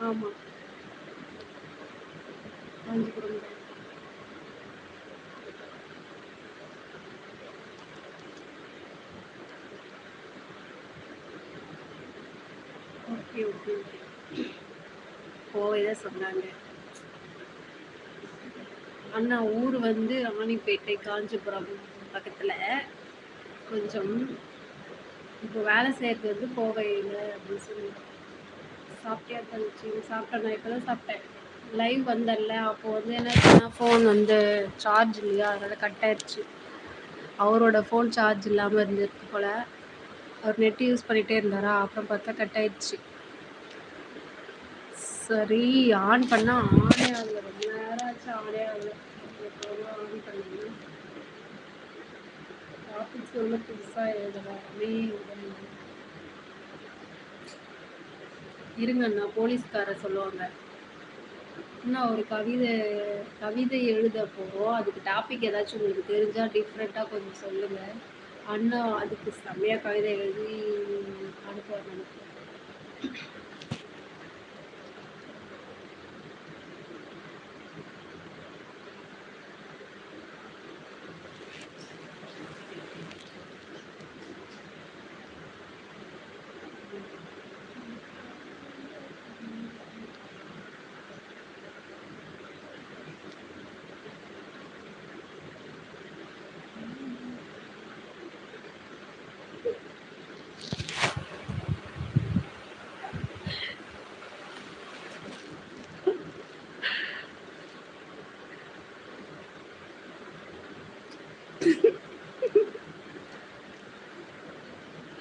ஆமா. காஞ்சிபுரம் தான் okay okay okay. Kovai தான் சொன்னாங்க. அண்ணா ஊர் வந்து ஆணிப்பேட்டை காஞ்சிபுரம் பக்கத்துல. கொஞ்சம் இப்போ வேலை செய்யறது வந்து கோவையில் அப்படின்னு சொல்லி சாப்பிட்டே இருந்துச்சு? சாப்பிட்டேன். நான் இப்போ தான் சாப்பிட்டேன். லைவ் வந்தல அப்போ வந்து என்ன ஃபோன் வந்து சார்ஜ் இல்லையா? அதனால் கட் ஆயிடுச்சு அவரோட ஃபோன் சார்ஜ் இல்லாமல் இருந்திருக்கு போல். அவர் நெட் யூஸ் பண்ணிகிட்டே இருந்தாரா? அப்புறம் பார்த்தா கட் ஆயிடுச்சு சரி ஆன் பண்ணால் ஆனே ஆகல. ரொம்ப நேரம் ஆச்சு ஆனே ஆகல. ஆன் பண்ணி டாபிக்ஸ் வந்து புதுசாக எழுதலாமே இருங்கண்ணா போலீஸ்கார சொல்லுவாங்க. இன்னும் ஒரு கவிதை கவிதை எழுத போகிறோம் அதுக்கு டாபிக் ஏதாச்சும் உங்களுக்கு தெரிஞ்சால் டிஃப்ரெண்ட்டாக கொஞ்சம் சொல்லுங்கள் அண்ணா அதுக்கு செம்மையாக கவிதை எழுதி அனுப்புவாங்க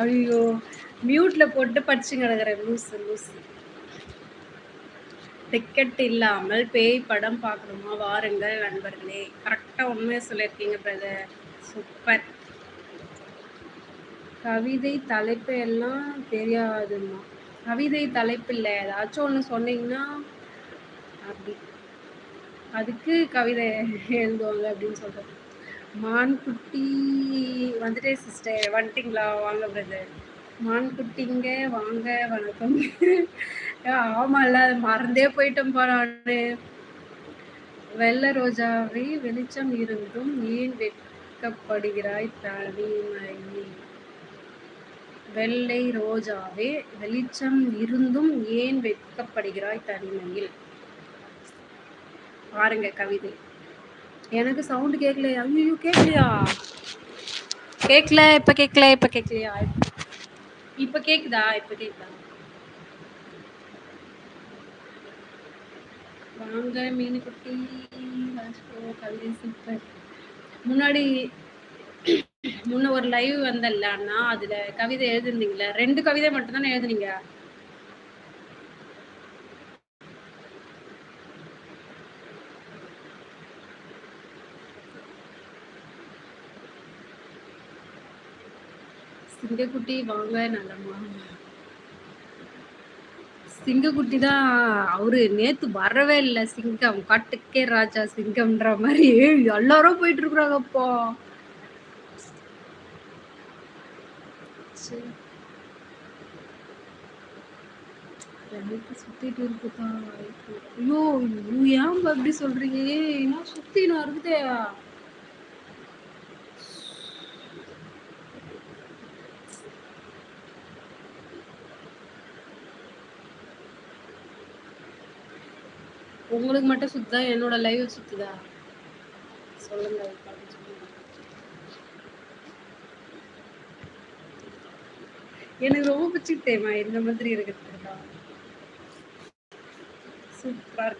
ஐயோ மியூட்ல போட்டு படிச்சு கிடக்குறேன் லூசு லூசு. டிக்கெட் இல்லாமல் பேய் படம் பார்க்கணுமா? வாருங்கள் நண்பர்களே. கரெக்டாக உண்மையை சொல்லியிருக்கீங்க பிரதர் சூப்பர் கவிதை தலைப்பு எல்லாம் தெரியாதுமா கவிதை தலைப்பு இல்லை. ஏதாச்சும் ஒன்று சொன்னீங்கன்னா அப்படி. அதுக்கு கவிதை எழுதுவாங்க அப்படின்னு சொல்கிறேன் மான்குட்டி வந்துட்டே சிஸ்டர் வந்துட்டிங்களா? வாங்க பிரதர் மான் குட்டிங்க வாங்க வணக்கம். ஆமாம்ல மறந்தே போயிட்டோம் போறான்னு வெள்ள ரோஜாவை வெளிச்சம் இருந்தும் ஏன் வெட்கப்படுகிறாய் தனிமையில் வெள்ளை ரோஜாவே வெளிச்சம் இருந்தும் ஏன் வெட்கப்படுகிறாய் தனிமையில்? பாருங்க கவிதை. எனக்கு சவுண்டு கேட்கலையா ஐயோ கேட்கலையா கேட்கல இப்ப கேட்கல இப்ப கேட்கலையா இப்ப கேக்குதா? இப்ப கேக்குதா? வாங்க மீனுக்குட்டி. கவிதை சூப்பர் முன்னாடி முன்ன ஒரு லைவ் வந்தல்ல அண்ணா அதுல கவிதை எழுதிருந்தீங்களா ரெண்டு கவிதை மட்டும் தானே எழுதுனீங்க? சிங்கக்குட்டி வாங்க நல்லம்மா சிங்கக்குட்டி தான் அவரு நேத்து வரவே இல்லை சிங்கம். காட்டுக்கே ராஜா சிங்கம்ன்ற மாதிரி எல்லாரும் போயிட்டு இருக்கிறாங்க அப்போ சுத்திட்டு இருக்குதான் ஐயோ ஏன் அப்படி சொல்றீங்க? ஏன் சுத்தி நான் இருக்குதே உங்களுக்கு மட்டும் சுத்துதா? என்னோட லைவ் சுத்துதா? சொல்லுங்க. எனக்கு ரொம்ப பிடிச்சிட்டேமா இந்த மாதிரி இருக்கிறது தான் சூப்பர்